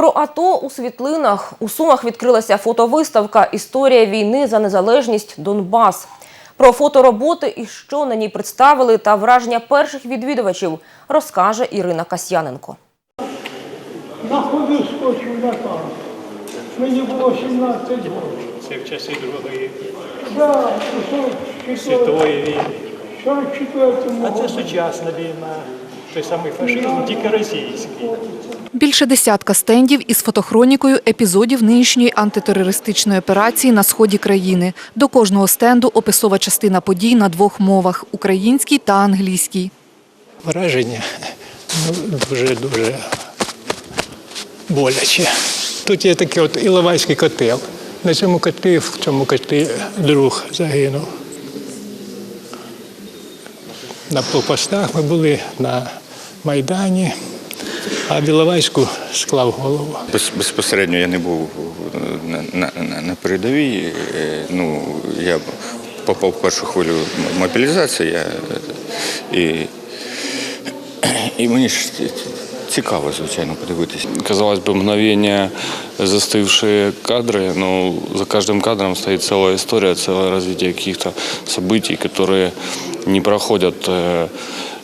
Про АТО у світлинах у Сумах відкрилася фотовиставка Історія війни за незалежність Донбас. Про фотороботи і що на ній представили та враження перших відвідувачів розкаже Ірина Касьяненко. На ходу скочив на танк. Мені було 17 років. Це в часи Другої Да, світової війни. 44-му А це сучасна війна. Той самий фашизм, тільки російський. Більше десятка стендів із фотохронікою епізодів нинішньої антитерористичної операції на сході країни. До кожного стенду описова частина подій на двох мовах українській та англійській. Враження ну, дуже-дуже боляче. Тут є такий от Іловайський котел. На цьому котлі, в цьому котлі друг загинув. На блокпостах ми були на Майдані, а в Іловайську склав голову. Без, безпосередньо я не був на, на, на, на передовій. Е, Ну, я попав в першу хвилю мобілізації. Я, е, і, і мені ж цікаво, звичайно, подивитися. казалось бы, мгновение застывшие кадры, но за каждым кадром стоит целая история, целое развитие каких-то событий, которые не проходят э,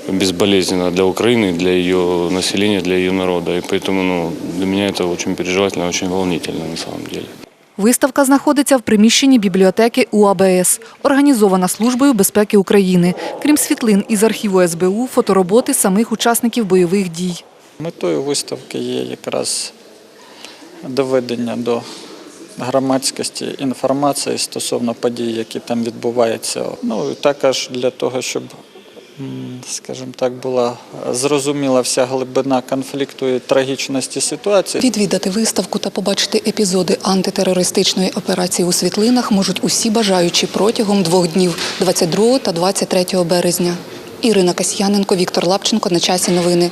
безболезненно для Украины, для ее населения, для ее народа. И поэтому ну, для меня это очень переживательно, очень волнительно на самом деле. Виставка знаходиться в приміщенні бібліотеки УАБС, організована Службою безпеки України. Крім світлин із архіву СБУ, фотороботи самих учасників бойових дій. Метою виставки є якраз доведення до громадськості інформації стосовно подій, які там відбуваються. Ну і також для того, щоб, м, скажімо так, була зрозуміла вся глибина конфлікту і трагічності ситуації. Відвідати виставку та побачити епізоди антитерористичної операції у світлинах можуть усі бажаючі протягом двох днів 22 та 23 березня. Ірина Касьяненко, Віктор Лапченко. На часі новини.